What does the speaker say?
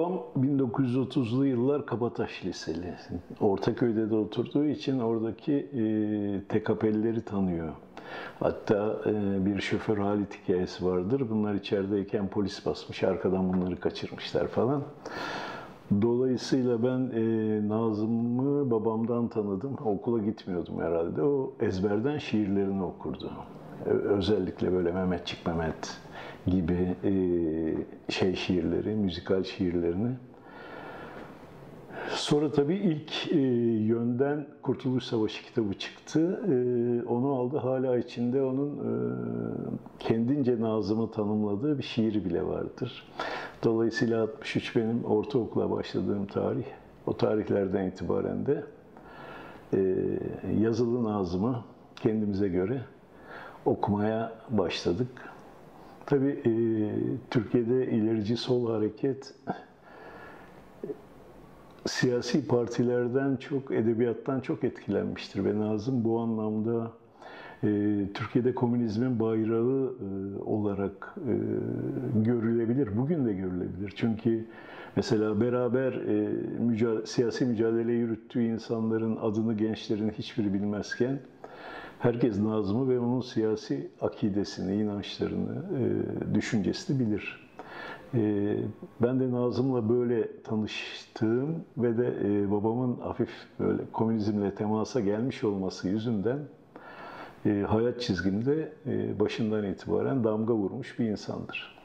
Babam 1930'lu yıllar Kabataş Liseli. Ortaköy'de de oturduğu için oradaki e, TKP'lileri tanıyor. Hatta e, bir şoför Halit hikayesi vardır. Bunlar içerideyken polis basmış, arkadan bunları kaçırmışlar falan. Dolayısıyla ben e, Nazım'ı babamdan tanıdım. Okula gitmiyordum herhalde. O ezberden şiirlerini okurdu. Özellikle böyle Mehmetçik Mehmet gibi e, şey şiirleri, müzikal şiirlerini. Sonra tabii ilk e, yönden Kurtuluş Savaşı kitabı çıktı. E, onu aldı. Hala içinde onun e, kendince Nazım'ı tanımladığı bir şiiri bile vardır. Dolayısıyla 63 benim ortaokula başladığım tarih. O tarihlerden itibaren de e, yazılı Nazım'ı kendimize göre okumaya başladık. Tabii e, Türkiye'de ilerici sol hareket siyasi partilerden çok, edebiyattan çok etkilenmiştir ve Nazım bu anlamda e, Türkiye'de komünizmin bayrağı e, olarak e, görülebilir. Bugün de görülebilir. Çünkü mesela beraber e, müca- siyasi mücadele yürüttüğü insanların adını gençlerin hiçbiri bilmezken herkes Nazım'ı ve onun siyasi akidesini, inançlarını, e, düşüncesini bilir. E, ben de Nazım'la böyle tanıştığım ve de e, babamın hafif böyle komünizmle temasa gelmiş olması yüzünden hayat çizgimde başından itibaren damga vurmuş bir insandır.